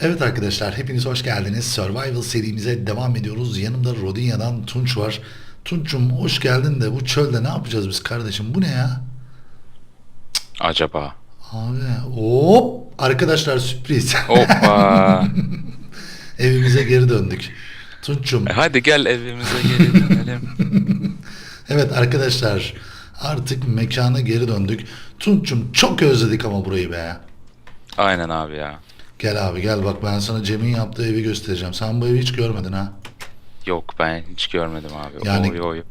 Evet arkadaşlar hepiniz hoş geldiniz. Survival serimize devam ediyoruz. Yanımda Rodinya'dan Tunç var. Tunç'um hoş geldin de bu çölde ne yapacağız biz kardeşim? Bu ne ya? Acaba. Abi hop arkadaşlar sürpriz. Hoppa. Evimize geri döndük. Tunç'um E hadi gel evimize geri dönelim. evet arkadaşlar artık mekana geri döndük. Tunç'um çok özledik ama burayı be. Aynen abi ya. Gel abi gel bak ben sana Cem'in yaptığı evi göstereceğim. Sen bu evi hiç görmedin ha. Yok ben hiç görmedim abi. Yani- Oy oy.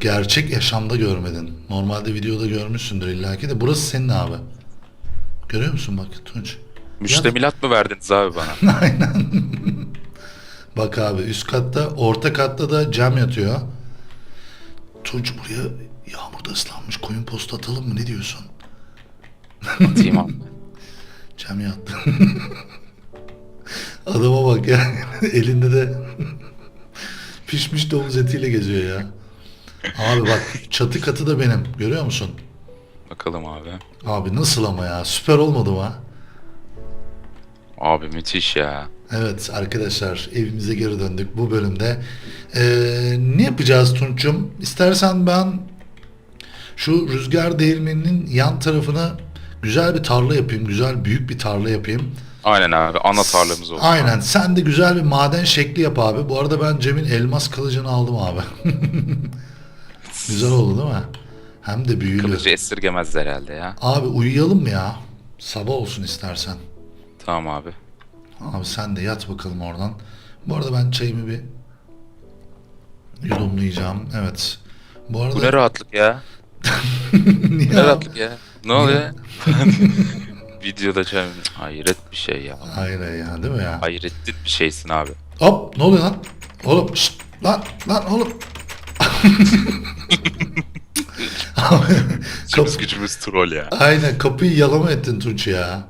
Gerçek yaşamda görmedin. Normalde videoda görmüşsündür illaki de burası senin abi. Görüyor musun bak Tunç? Müştemilat mı verdiniz abi bana? Aynen. bak abi üst katta orta katta da cam yatıyor. Tunç buraya yağmurda ıslanmış koyun postu atalım mı ne diyorsun? Atayım abi. Cam yattı. Adama bak ya. Elinde de pişmiş domuz etiyle geziyor ya. Abi bak çatı katı da benim. Görüyor musun? Bakalım abi. Abi nasıl ama ya? Süper olmadı mı? ha? Abi müthiş ya. Evet arkadaşlar evimize geri döndük bu bölümde. Ee, ne yapacağız Tunç'um? İstersen ben şu rüzgar değirmeninin yan tarafına güzel bir tarla yapayım. Güzel büyük bir tarla yapayım. Aynen abi. Ana tarlamız oldu. Aynen. Sen de güzel bir maden şekli yap abi. Bu arada ben Cem'in elmas kılıcını aldım abi. güzel oldu değil mi? Hem de büyülü. Kılıcı esirgemez herhalde ya. Abi uyuyalım mı ya? Sabah olsun istersen. Tamam abi. Abi sen de yat bakalım oradan. Bu arada ben çayımı bir yudumlayacağım. Evet. Bu arada Bu ne rahatlık ya. Ne rahatlık ya. Ne oluyor? Videoda çay... Hayret bir şey ya. Hayır ya değil mi ya? Hayrettin bir şeysin abi. Hop ne oluyor lan? Oğlum şşt, lan lan oğlum. Kapı- gücümüz troll ya. Aynen kapıyı yalama ettin Tunç ya.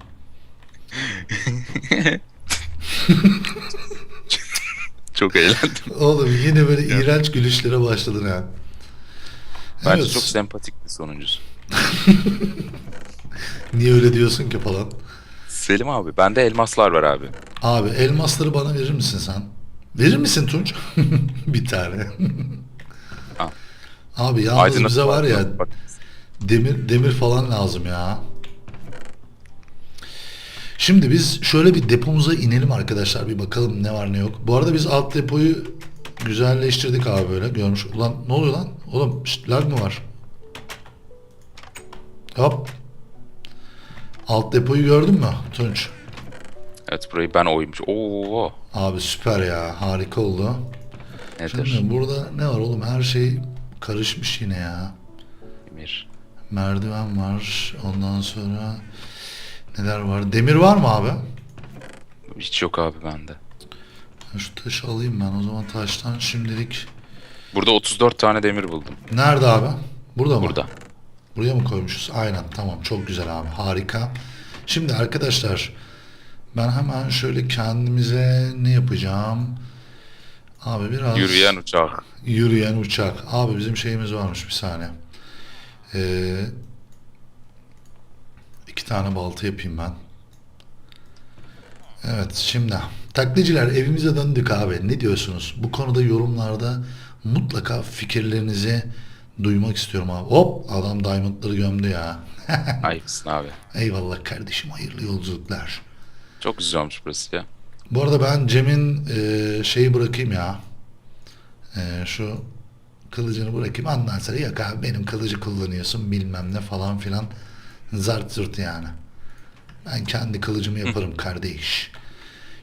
Çok eğlendim. Oğlum yine böyle iğrenç gülüşlere başladın ha. Bence Evet, çok sempatik bir sonuncusu. Niye öyle diyorsun ki falan. Selim abi bende elmaslar var abi. Abi elmasları bana verir misin sen? Verir misin Tunç? bir tane. Al. Abi yalnız Aydınlık bize var ya Bak, demir demir falan lazım ya. Şimdi biz şöyle bir depomuza inelim arkadaşlar bir bakalım ne var ne yok. Bu arada biz alt depoyu güzelleştirdik abi böyle görmüş. Ulan ne oluyor lan? Oğlum şşt, lag mı var? Hop. Alt depoyu gördün mü Tunç? Evet burayı ben oymuş. Oo Abi süper ya harika oldu. nedir? Şimdi burada ne var oğlum her şey karışmış yine ya. Demir. Merdiven var ondan sonra neler var? Demir var mı abi? Hiç yok abi bende. Şu taşı alayım ben o zaman taştan şimdilik. Burada 34 tane demir buldum. Nerede abi? Burada mı? Burada. Buraya mı koymuşuz? Aynen tamam çok güzel abi harika. Şimdi arkadaşlar ben hemen şöyle kendimize ne yapacağım? Abi biraz Yürüyen uçak. Yürüyen uçak. Abi bizim şeyimiz varmış bir saniye. Ee, iki tane balta yapayım ben. Evet şimdi taklitçiler evimize döndük abi. Ne diyorsunuz? Bu konuda yorumlarda mutlaka fikirlerinizi duymak istiyorum abi. Hop adam diamondları gömdü ya. Ayıpsın abi. Eyvallah kardeşim hayırlı yolculuklar. Çok güzel olmuş burası ya. Bu arada ben Cem'in e, şeyi bırakayım ya. E, şu kılıcını bırakayım. Ondan sonra yok abi benim kılıcı kullanıyorsun bilmem ne falan filan. Zart zırt yani. Ben kendi kılıcımı yaparım kardeş.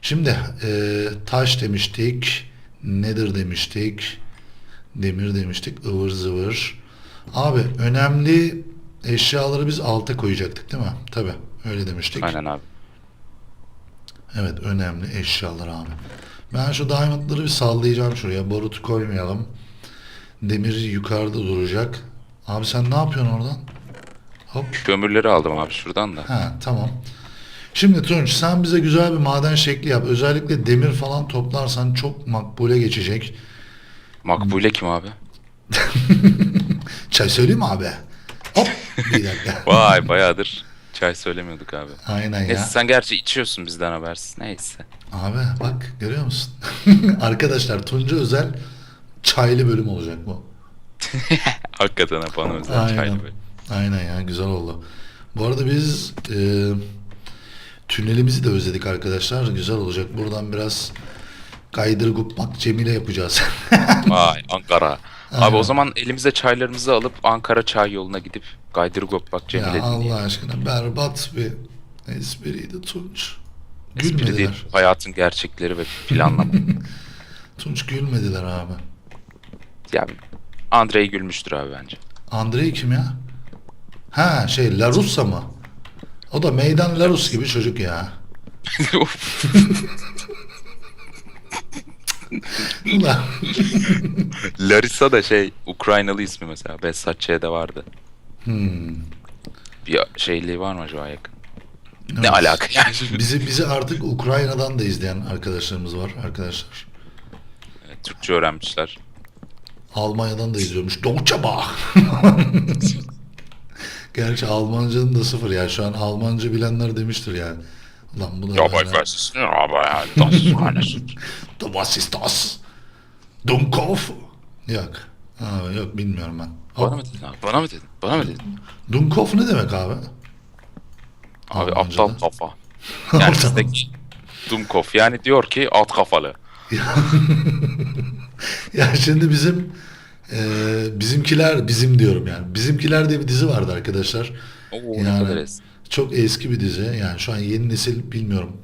Şimdi e, taş demiştik. Nedir demiştik. Demir demiştik. ıvır zıvır. Abi önemli eşyaları biz alta koyacaktık değil mi? Tabii öyle demiştik. Aynen abi. Evet önemli eşyalar abi. Ben şu diamondları bir sallayacağım şuraya. Barutu koymayalım. Demir yukarıda duracak. Abi sen ne yapıyorsun oradan? Hop. Kömürleri aldım abi şuradan da. Ha tamam. Şimdi Tunç sen bize güzel bir maden şekli yap. Özellikle demir falan toplarsan çok makbule geçecek. Makbule kim abi? Çay söyleyeyim mi abi? Hop. Bir dakika. Vay bayağıdır çay söylemiyorduk abi. Aynen Neyse ya. sen gerçi içiyorsun bizden habersiz. Neyse. Abi bak görüyor musun? Arkadaşlar Tunca özel çaylı bölüm olacak bu. Hakikaten ha, bana özel çaylı Aynen. böyle. Aynen ya güzel oldu. Bu arada biz e, tünelimizi de özledik arkadaşlar. Güzel olacak. Buradan biraz kaydırgupmak Cemile yapacağız. Vay Ankara. Abi o zaman elimize çaylarımızı alıp Ankara çay yoluna gidip Gaydırgopbak Cemile ya Allah dinleyelim. aşkına berbat bir espriydi Tunç. Espri değil, Gülmediler. hayatın gerçekleri ve planlama. Tunç gülmediler abi. yani Andrei gülmüştür abi bence. Andrei kim ya? Ha şey Larussa mı? O da meydan Larus gibi çocuk ya. Larissa da şey Ukraynalı ismi mesela. Besatçı'ya da vardı. Hmm. Bir şeyliği var mı acaba yakın? Ne Evet. alaka yani? Bizi bizi artık Ukrayna'dan da izleyen arkadaşlarımız var arkadaşlar. Evet, Türkçe öğrenmişler. Almanya'dan da izliyormuş. Deutsche. Gerçi Almancanın da sıfır ya. Şu an Almanca bilenler demiştir yani. Lan bu da Ya bak versin. Ya das ist Da was ist das? Dunkov? Yok. Abi yok bilmiyorum ben. Bana mı dedin abi? Bana mı dedin? Bana mı dedin? Dunkov ne demek abi? Abi Almanca'da. aptal kafa. Yani bizdeki Dumkov. Yani diyor ki alt kafalı. Ya şimdi bizim e, bizimkiler bizim diyorum yani. Bizimkiler diye bir dizi vardı arkadaşlar. Oo ne Yani- eski. Çok eski bir dizi. Yani şu an yeni nesil bilmiyorum.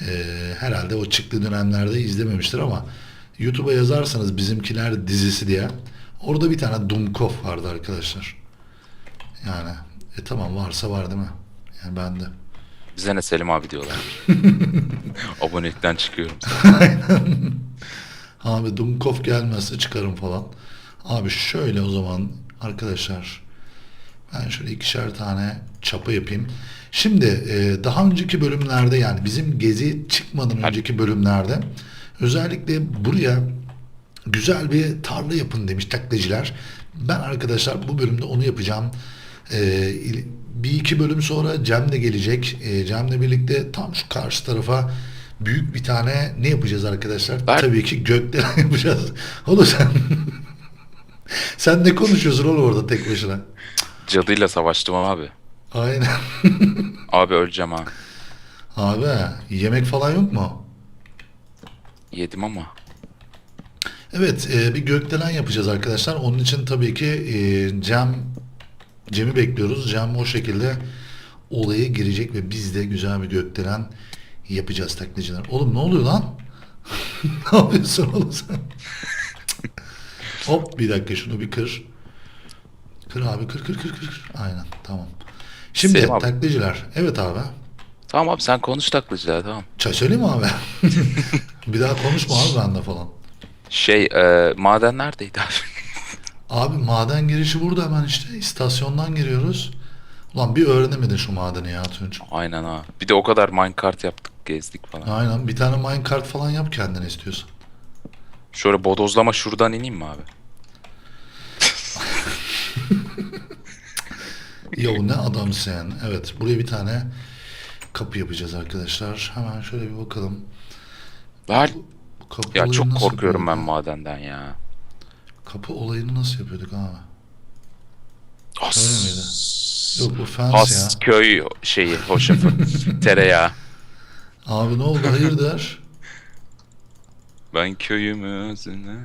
E, herhalde o çıktığı dönemlerde izlememiştir ama YouTube'a yazarsanız bizimkiler dizisi diye orada bir tane Dunkov vardı arkadaşlar. Yani e tamam varsa var değil mi? Yani ben de. Bize ne Selim abi diyorlar. Abonelikten çıkıyorum. Abi Dunkov gelmezse çıkarım falan. Abi şöyle o zaman arkadaşlar ben şöyle ikişer tane çapa yapayım. Şimdi e, daha önceki bölümlerde yani bizim gezi çıkmadan önceki bölümlerde özellikle buraya güzel bir tarla yapın demiş taklacılar. Ben arkadaşlar bu bölümde onu yapacağım. E, bir iki bölüm sonra Cem de gelecek. E, Cem'le birlikte tam şu karşı tarafa büyük bir tane ne yapacağız arkadaşlar? Ben- Tabii ki gökdelen yapacağız. Oğlum sen sen ne konuşuyorsun oğlum orada tek başına? Cadıyla savaştım abi. Aynen. Abi öleceğim ha. Abi yemek falan yok mu? Yedim ama. Evet, e, bir gökdelen yapacağız arkadaşlar. Onun için tabii ki e, Cem Cem'i bekliyoruz. Cem o şekilde olaya girecek ve biz de güzel bir gökdelen yapacağız taklitçiler. Oğlum ne oluyor lan? ne yapıyorsun oğlum sen? Hop bir dakika şunu bir kır. Kır abi kır kır kır kır. Aynen tamam. Şimdi Selim abi. Evet abi. Tamam abi sen konuş taklacılar tamam. Çay söyleyeyim mi abi? bir daha konuşma abi bende falan. Şey e, maden neredeydi abi? Abi maden girişi burada hemen işte istasyondan giriyoruz. Ulan bir öğrenemedin şu madeni ya Tunç. Aynen ha. Bir de o kadar minecart yaptık gezdik falan. Aynen bir tane minecart falan yap kendine istiyorsan. Şöyle bodozlama şuradan ineyim mi abi? Ya ne adamsın. Evet buraya bir tane kapı yapacağız arkadaşlar. Hemen şöyle bir bakalım. Ver. Bu kapı Ya olayını çok nasıl korkuyorum ben yapıyorduk? madenden ya. Kapı olayını nasıl yapıyorduk abi? As. Öyle miydi? Yok bu fence ya. As köy şeyi hoşafı. Tereyağı. Abi ne oldu hayırdır? Ben köyümü özüne.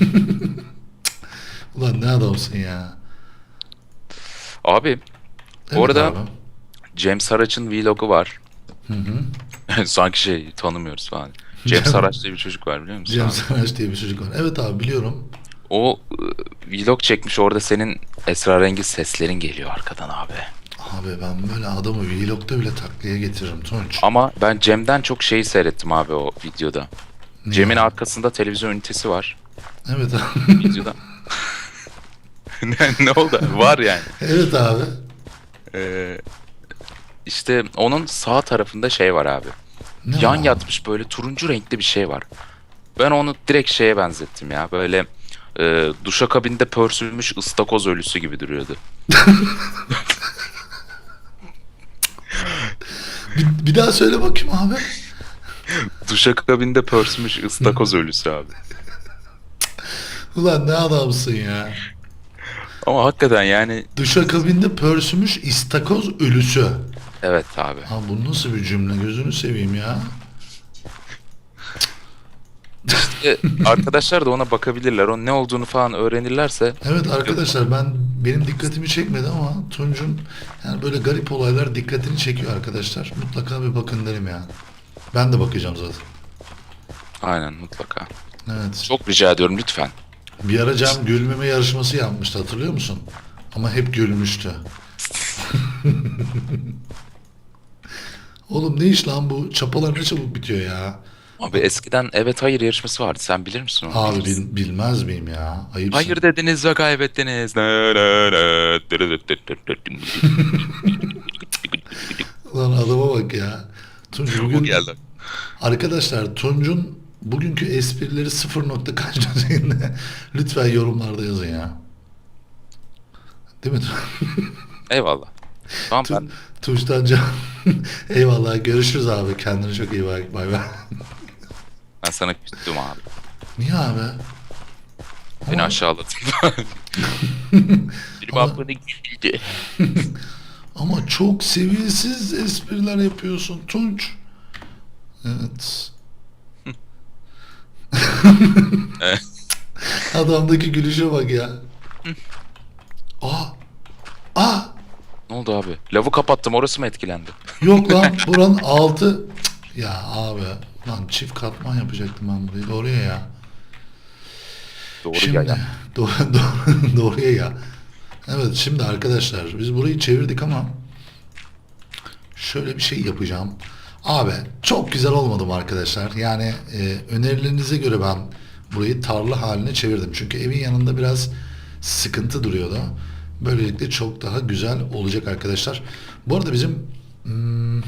Ulan ne adamsın ya. Abi Evet arada- abi. Cem Saraç'ın vlogu var. Hı hı. Sanki şey tanımıyoruz falan. Cem Saraç diye bir çocuk var biliyor musun? Cem abi? Saraç diye bir çocuk var. Evet abi biliyorum. O e, vlog çekmiş orada senin esrarengiz seslerin geliyor arkadan abi. Abi ben böyle adamı vlogda bile taklaya getiririm Tunç. Ama ben Cem'den çok şeyi seyrettim abi o videoda. Niye? Cem'in arkasında televizyon ünitesi var Evet abi. videoda. ne, oldu? Var yani. evet abi. Ee, işte onun sağ tarafında şey var abi. Ne Yan var? yatmış böyle turuncu renkli bir şey var. Ben onu direkt şeye benzettim ya. Böyle e, duşakabinde pörsülmüş ıstakoz ölüsü gibi duruyordu. Bir, bir daha söyle bakayım abi. Duşakabinde pörsümüş ıstakoz ölüsü abi. Ulan ne adamsın ya. Ama hakikaten yani Duşakabinde pörsümüş istakoz ölüsü. evet abi. Ha bu nasıl bir cümle gözünü seveyim ya. E, arkadaşlar da ona bakabilirler. Onun ne olduğunu falan öğrenirlerse Evet arkadaşlar ben benim dikkatimi çekmedi ama Tunç'un yani böyle garip olaylar dikkatini çekiyor arkadaşlar. Mutlaka bir bakın derim yani. Ben de bakacağım zaten. aynen mutlaka. Evet. Çok rica ediyorum lütfen. Bir ara Cem gülmeme yarışması yapmıştı hatırlıyor musun? Ama hep gülmüştü. Oğlum ne iş lan bu? Çapalar ne çabuk bitiyor ya. Abi eskiden evet hayır yarışması vardı. Sen bilir misin onu? Abi bil- bilmez miyim ya? Ayıpsın. Hayır dediniz ve kaybettiniz. Lan adama bak ya. Tunç Bu bugün... geldi. Arkadaşlar Tunç'un bugünkü esprileri sıfır nokta kaç düzeyinde? Lütfen yorumlarda yazın ya. Değil mi? Eyvallah. Tamam ben Tu- Tunç'tan can. Eyvallah görüşürüz abi. Kendine çok iyi bak. Bay bay. ben sana küstüm abi. Niye abi? Beni Ama- aşağıladın. Benim Ama- güldü. Ama çok seviyesiz espriler yapıyorsun Tunç. Evet. Adamdaki gülüşe bak ya. Aa. Aa. Ne oldu abi? Lavı kapattım orası mı etkilendi? Yok lan buranın altı. Cık, Ya abi. Lan çift katman yapacaktım ben burayı. Doğruya ya. Doğru Şimdi ya. doğru, doğru, doğruya ya. Evet şimdi arkadaşlar biz burayı çevirdik ama şöyle bir şey yapacağım. Abi çok güzel olmadı mı arkadaşlar? Yani e, önerilerinize göre ben burayı tarla haline çevirdim. Çünkü evin yanında biraz sıkıntı duruyordu. Böylelikle çok daha güzel olacak arkadaşlar. Bu arada bizim hmm,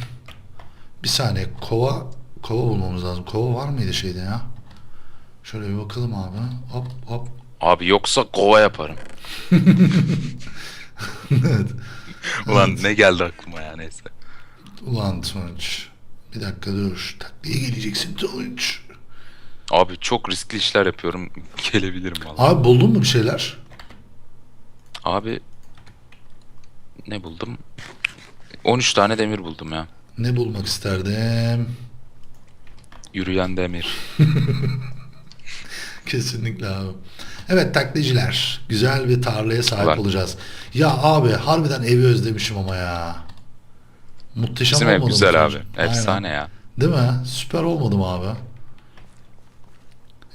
bir saniye kova kova bulmamız lazım. Kova var mıydı şeyde ya? Şöyle bir bakalım abi. Hop hop. Abi yoksa kova yaparım. evet. Ulan ne geldi aklıma ya neyse. Ulan Tunç. Bir dakika dur. Takliye geleceksin Tunç. Abi çok riskli işler yapıyorum. Gelebilirim valla. Abi buldun mu bir şeyler? Abi ne buldum? 13 tane demir buldum ya. Ne bulmak isterdim? Yürüyen demir. Kesinlikle abi. Evet takliciler. Güzel bir tarlaya sahip Var. olacağız. Ya abi harbiden evi özlemişim ama ya. Muhteşem Bizim ev olmadı mı güzel abi. Aynen. Efsane ya. Değil mi? Süper olmadı mı abi?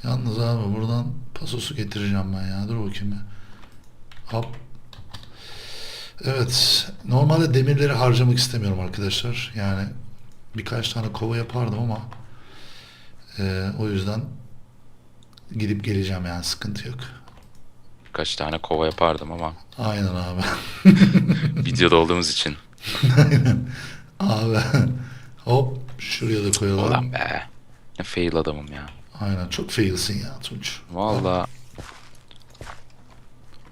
Yalnız abi buradan pasosu getireceğim ben ya. Dur bakayım ya. Hop. Evet. Normalde demirleri harcamak istemiyorum arkadaşlar. Yani birkaç tane kova yapardım ama e, o yüzden gidip geleceğim yani sıkıntı yok. Birkaç tane kova yapardım ama Aynen abi. videoda olduğumuz için. Aynen. Abi. Hop. Şuraya da koyalım. Ulan be. Ne fail adamım ya. Aynen. Çok failsin ya Tunç. Valla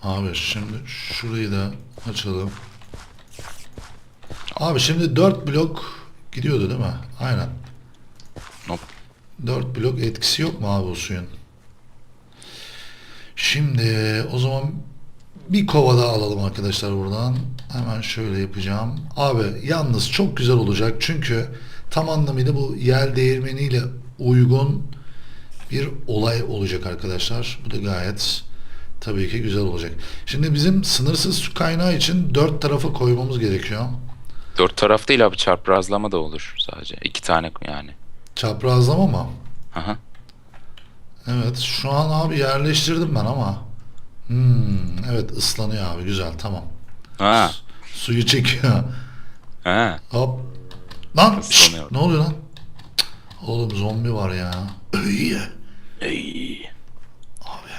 Abi şimdi şurayı da açalım. Abi şimdi 4 blok gidiyordu değil mi? Aynen. Nope. 4 blok etkisi yok mu abi o suyun? Şimdi o zaman bir kova daha alalım arkadaşlar buradan. Hemen şöyle yapacağım. Abi yalnız çok güzel olacak çünkü tam anlamıyla bu yel değirmeniyle uygun bir olay olacak arkadaşlar. Bu da gayet tabii ki güzel olacak. Şimdi bizim sınırsız su kaynağı için dört tarafa koymamız gerekiyor. dört taraf değil abi çaprazlama da olur sadece. İki tane yani. Çaprazlama mı? Aha. Evet şu an abi yerleştirdim ben ama. Hmm, evet ıslanıyor abi güzel tamam. Ha. Suyu çekiyor. Ha. Hop. Lan şşt, Islanıyor. ne oluyor lan? Cık, Oğlum zombi var ya. İyi. Ey. Abi.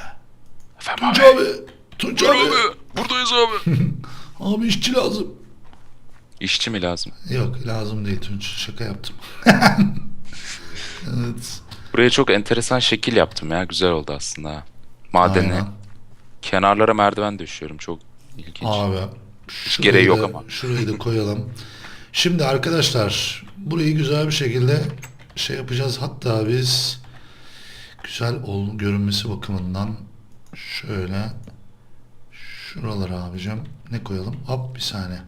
Efendim Tunç abi. abi. Tunç abi. abi. Buradayız abi. Abi işçi lazım. İşçi mi lazım? Yok lazım değil Tunç. Şaka yaptım. evet. Buraya çok enteresan şekil yaptım ya. Güzel oldu aslında. Madeni. Aynen. Kenarlara merdiven döşüyorum. Çok ilginç. Abi. gereği yok da- ama. Şurayı da koyalım. Şimdi arkadaşlar burayı güzel bir şekilde şey yapacağız. Hatta biz güzel ol görünmesi bakımından şöyle şuralara abicim ne koyalım? Hop bir saniye.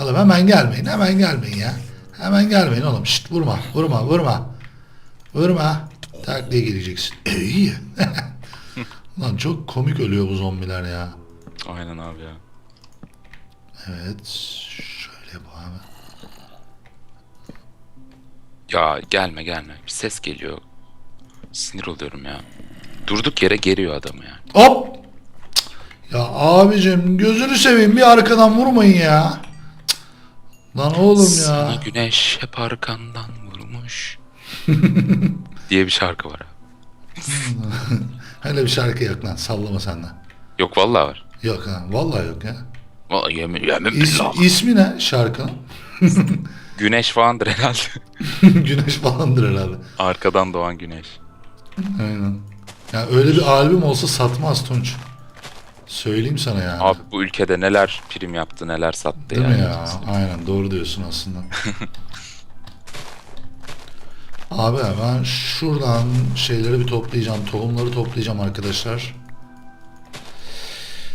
Oğlum hemen gelmeyin. Hemen gelmeyin ya. Hemen gelmeyin oğlum. Şşt vurma. Vurma. Vurma. Vurma. Tak diye geleceksin. E, iyi. Lan çok komik ölüyor bu zombiler ya. Aynen abi ya. Evet. Şöyle bu abi. Ya gelme gelme. Bir ses geliyor. Sinir oluyorum ya. Durduk yere geriyor adamı ya. Hop! Ya abicim gözünü seveyim bir arkadan vurmayın ya. Cık. Lan oğlum Sana ya. güneş hep arkandan vurmuş. diye bir şarkı var abi. Hele bir şarkı yok lan sallama senden. Yok vallahi var. Yok ha vallahi yok ya. Vallahi yemin, yemin İs, billah. ismi ne şarkının? Güneş falandır herhalde. Güneş falandır herhalde. Arkadan doğan güneş. Aynen. Ya öyle bir albüm olsa satmaz Tunç. Söyleyeyim sana yani. Abi bu ülkede neler prim yaptı neler sattı Değil yani. mi ya? Aynen doğru diyorsun aslında. Abi ben şuradan şeyleri bir toplayacağım. Tohumları toplayacağım arkadaşlar.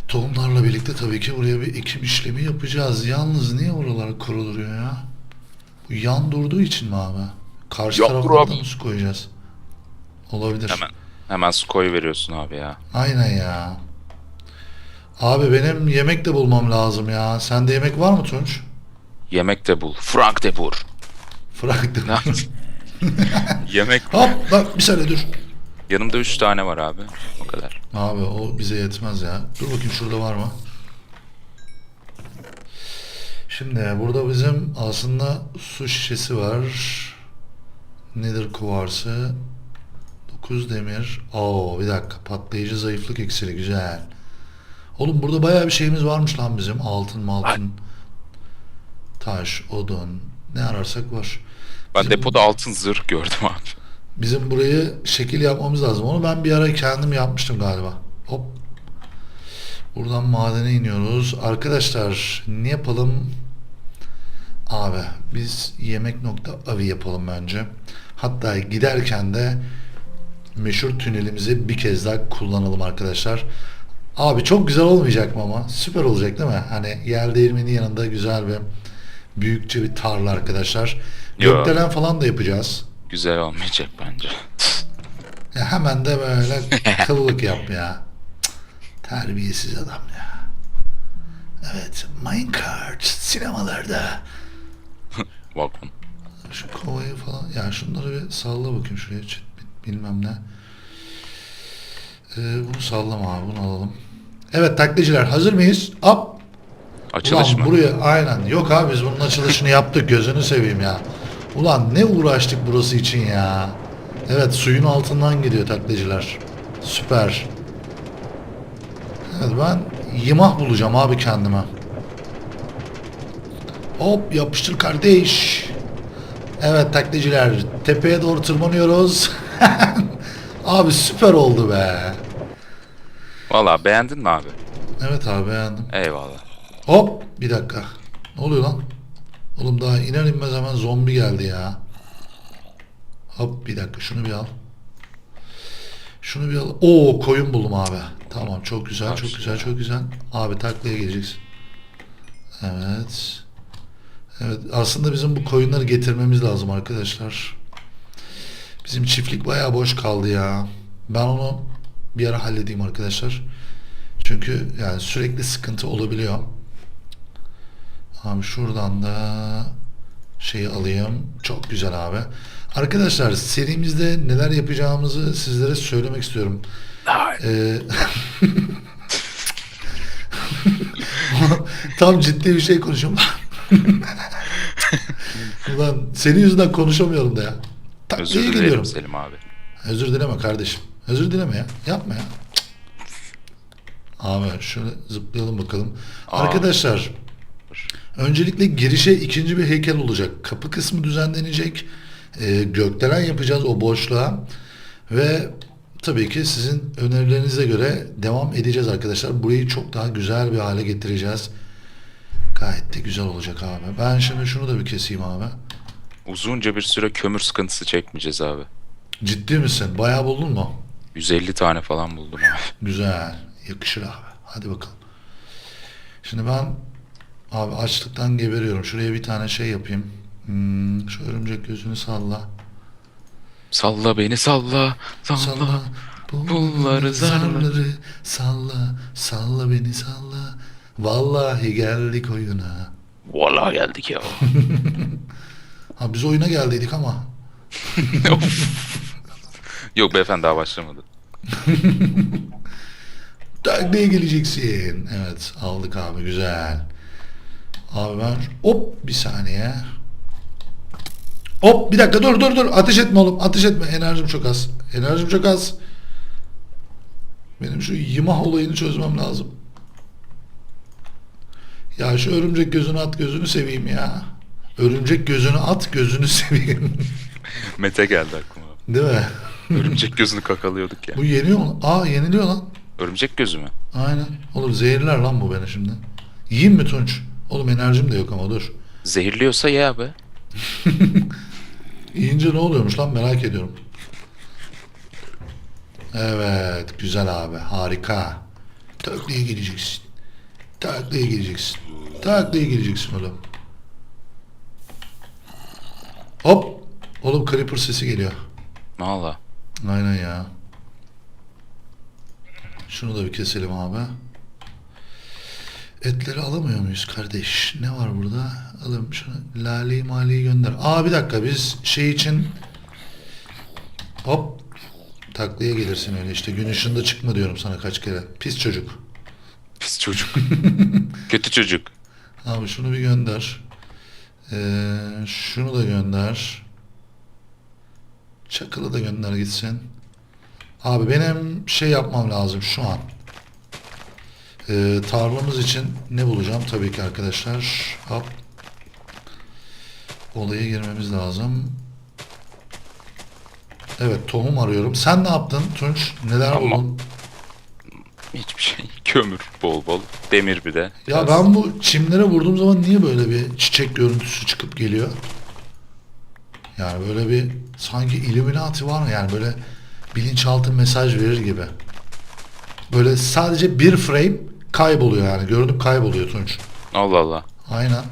Tohumlarla birlikte tabii ki buraya bir ekim işlemi yapacağız. Yalnız niye oralar kuru duruyor ya? Bu yan durduğu için mi abi? Karşı Yok, taraflara da abi. mı su koyacağız? Olabilir. Hemen hemen su koyu veriyorsun abi ya. Aynen ya. Abi benim yemek de bulmam lazım ya. Sende yemek var mı Tunç? Yemek de bul. Frank de bul. Fırak da. Yemek. Hop bak bir saniye dur. Yanımda üç tane var abi. O kadar. Abi o bize yetmez ya. Dur bakayım şurada var mı? Şimdi burada bizim aslında su şişesi var. Nedir kuvarsı? 9 demir. Oo bir dakika patlayıcı zayıflık iksiri güzel. Oğlum burada bayağı bir şeyimiz varmış lan bizim. Altın maltın. Taş, odun. Ne ararsak var. Ben Bizim- depoda altın zırh gördüm abi. Bizim burayı şekil yapmamız lazım. Onu ben bir ara kendim yapmıştım galiba. Hop. Buradan madene iniyoruz. Arkadaşlar ne yapalım? Abi biz yemek nokta avi yapalım bence. Hatta giderken de meşhur tünelimizi bir kez daha kullanalım arkadaşlar. Abi çok güzel olmayacak mı ama? Süper olacak değil mi? Hani yer değirmenin yanında güzel bir büyükçe bir tarla arkadaşlar. Yo. Gökdelen falan da yapacağız. Güzel olmayacak bence. Ya hemen de böyle kıllık yap ya. Terbiyesiz adam ya. Evet, Minecraft sinemalarda. Balkon. Şu kovayı falan, ya şunları bir salla bakayım şuraya. çıt, bi- Bilmem ne. Ee, bunu sallama abi, bunu alalım. Evet taklitçiler hazır mıyız? Hop. Açılış Ulan mı? buraya aynen. Yok abi biz bunun açılışını yaptık. Gözünü seveyim ya. Ulan ne uğraştık burası için ya. Evet suyun altından gidiyor taklacılar. Süper. Evet ben yımah bulacağım abi kendime. Hop yapıştır kardeş. Evet taklacılar tepeye doğru tırmanıyoruz. abi süper oldu be. Valla beğendin mi abi? Evet abi beğendim. Eyvallah. Hop bir dakika. Ne oluyor lan? Oğlum daha iner inmez hemen zombi geldi ya. Hop bir dakika şunu bir al. Şunu bir al. Oo koyun buldum abi. Tamam çok güzel çok güzel çok güzel. Abi taklaya geleceksin. Evet. Evet aslında bizim bu koyunları getirmemiz lazım arkadaşlar. Bizim çiftlik bayağı boş kaldı ya. Ben onu bir ara halledeyim arkadaşlar. Çünkü yani sürekli sıkıntı olabiliyor. Abi şuradan da şeyi alayım. Çok güzel abi. Arkadaşlar serimizde neler yapacağımızı sizlere söylemek istiyorum. Ee, tam ciddi bir şey konuşuyorum. Ulan senin yüzünden konuşamıyorum da ya. Taklaya Özür dilerim. Selim abi. Özür dileme kardeşim. Özür dileme ya. Yapma ya. Abi şöyle zıplayalım bakalım. Aa. Arkadaşlar öncelikle girişe ikinci bir heykel olacak. Kapı kısmı düzenlenecek. Ee, gökdelen yapacağız o boşluğa. Ve tabii ki sizin önerilerinize göre devam edeceğiz arkadaşlar. Burayı çok daha güzel bir hale getireceğiz. Gayet de güzel olacak abi. Ben şimdi şunu da bir keseyim abi. Uzunca bir süre kömür sıkıntısı çekmeyeceğiz abi. Ciddi misin? Bayağı buldun mu? 150 tane falan buldum abi. Güzel. Yakışır abi. Hadi bakalım. Şimdi ben abi açlıktan geberiyorum. Şuraya bir tane şey yapayım. Hmm, şu örümcek gözünü salla. Salla beni salla. Salla. Salla. Bunları zarla. zarları salla. Salla beni salla. Vallahi geldik oyuna. Vallahi geldik ya. Ha biz oyuna geldiydik ama. Yok beyefendi daha başlamadı. Taklaya geleceksin. Evet aldık abi güzel. Abi ben hop bir saniye. Hop bir dakika dur dur dur ateş etme oğlum ateş etme enerjim çok az. Enerjim çok az. Benim şu yımah olayını çözmem lazım. Ya şu örümcek gözünü at gözünü seveyim ya. Örümcek gözünü at gözünü seveyim. Mete geldi aklıma. Değil mi? Örümcek gözünü kakalıyorduk ya. Bu yeniyor mu? Aa yeniliyor lan. Örümcek gözü mü? Aynen. Oğlum zehirler lan bu beni şimdi. Yiyeyim mi Tunç? Oğlum enerjim de yok ama dur. Zehirliyorsa ye abi. Yiyince ne oluyormuş lan merak ediyorum. Evet güzel abi harika. Taklaya geleceksin. Taklaya geleceksin. Taklaya geleceksin oğlum. Hop. Oğlum Creeper sesi geliyor. Valla. Aynen ya. Şunu da bir keselim abi. Etleri alamıyor muyuz kardeş? Ne var burada? Alın şunu. Lale'yi maliyi gönder. Aa bir dakika biz şey için hop taklaya gelirsin öyle işte gün ışığında çıkma diyorum sana kaç kere. Pis çocuk. Pis çocuk. Kötü çocuk. Abi şunu bir gönder. Ee, şunu da gönder. Çakılı da gönder gitsin. Abi benim şey yapmam lazım şu an. Ee, tarlamız için ne bulacağım? Tabii ki arkadaşlar. Hop. Olaya girmemiz lazım. Evet tohum arıyorum. Sen ne yaptın Tunç? Neler Tamam. buldun? Hiçbir şey. Kömür bol bol. Demir bir de. Ya Biraz- ben bu çimlere vurduğum zaman niye böyle bir çiçek görüntüsü çıkıp geliyor? Yani böyle bir sanki Illuminati var mı yani böyle bilinçaltı mesaj verir gibi. Böyle sadece bir frame kayboluyor yani görünüp kayboluyor Tunç. Allah Allah. Aynen.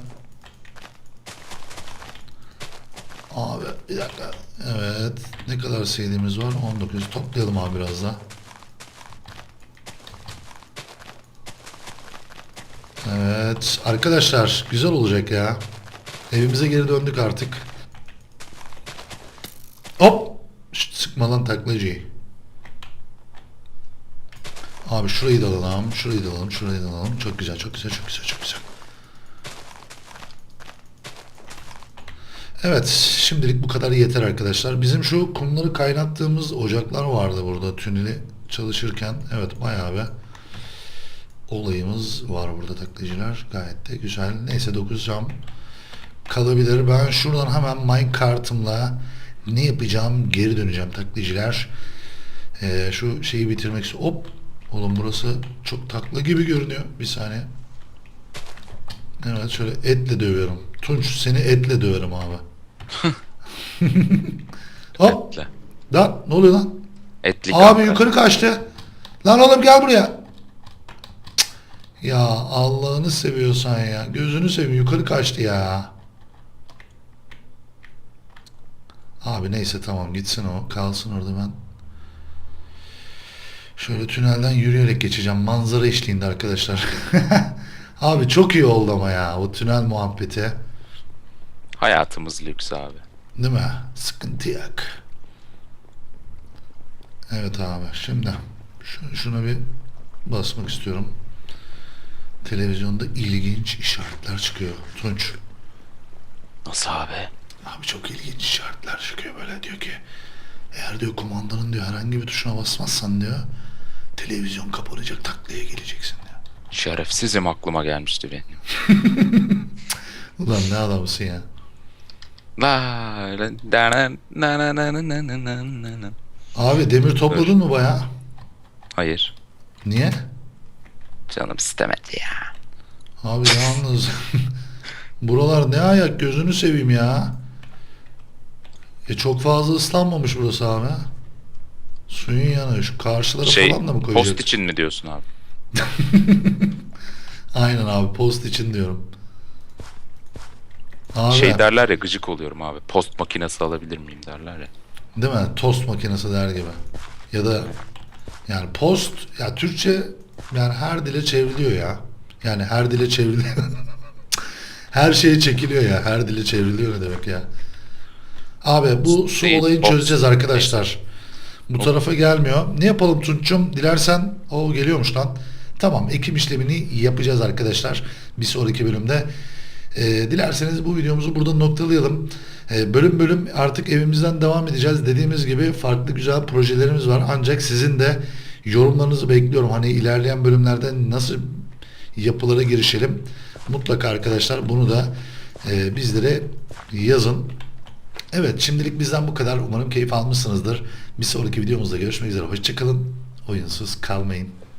Abi bir dakika. Evet. Ne kadar CD'miz var? 19. Toplayalım abi biraz da. Evet. Arkadaşlar güzel olacak ya. Evimize geri döndük artık. Hop. Şşt, sıkma lan taklacıyı. Abi şurayı da alalım. Şurayı da alalım. Şurayı da alalım. Çok güzel. Çok güzel. Çok güzel. Çok güzel. Evet, şimdilik bu kadar yeter arkadaşlar. Bizim şu kumları kaynattığımız ocaklar vardı burada tüneli çalışırken. Evet, bayağı bir olayımız var burada taklacılar. Gayet de güzel. Neyse 9 cam kalabilir. Ben şuradan hemen minecart'ımla ne yapacağım geri döneceğim taklacılar. Ee, şu şeyi bitirmek istiyorum. Hop! Oğlum burası çok takla gibi görünüyor. Bir saniye. Evet şöyle etle dövüyorum. Tunç seni etle döverim abi. Hop. Etle. Lan ne oluyor lan? Etli Abi kanka. yukarı kaçtı. Lan oğlum gel buraya. Cık. Ya Allah'ını seviyorsan ya. Gözünü seveyim yukarı kaçtı ya. Abi neyse tamam gitsin o. Kalsın orada ben. Şöyle tünelden yürüyerek geçeceğim. Manzara eşliğinde arkadaşlar. Abi çok iyi oldu ama ya. O tünel muhabbeti. Hayatımız lüks abi. Değil mi? Sıkıntı yok. Evet abi şimdi şu- şuna bir basmak istiyorum. Televizyonda ilginç işaretler çıkıyor. Tunç. Nasıl abi? Abi çok ilginç işaretler çıkıyor böyle diyor ki eğer diyor kumandanın diyor herhangi bir tuşuna basmazsan diyor Televizyon kapanacak taklaya geleceksin ya. Şerefsizim aklıma gelmişti benim. Ulan ne adamsın ya. Abi demir topladın mı baya? Hayır. Niye? Canım istemedi ya. Abi yalnız buralar ne ayak gözünü seveyim ya. E çok fazla ıslanmamış burası abi. Suyun yanı şu karşıları Şey falan da mı koyacak? post için mi diyorsun abi? Aynen abi post için diyorum. Abi, Şey derler ya gıcık oluyorum abi. Post makinesi alabilir miyim derler ya. değil mi? Tost makinesi der gibi. Ya da yani post ya Türkçe yani her dile çevriliyor ya. Yani her dile çevriliyor. her şeye çekiliyor ya. Her dile çevriliyor ne demek ya. Abi bu su Değil, olayını post. çözeceğiz arkadaşlar. Bu tarafa gelmiyor. Ne yapalım Tunç'cum? Dilersen o geliyormuş lan. Tamam ekim işlemini yapacağız arkadaşlar. Bir sonraki bölümde. Ee, dilerseniz bu videomuzu burada noktalayalım. Ee, bölüm bölüm artık evimizden devam edeceğiz. Dediğimiz gibi farklı güzel projelerimiz var. Ancak sizin de yorumlarınızı bekliyorum. Hani ilerleyen bölümlerde nasıl yapılara girişelim. Mutlaka arkadaşlar bunu da e, bizlere yazın. Evet şimdilik bizden bu kadar. Umarım keyif almışsınızdır. Bir sonraki videomuzda görüşmek üzere. Hoşçakalın. Oyunsuz kalmayın.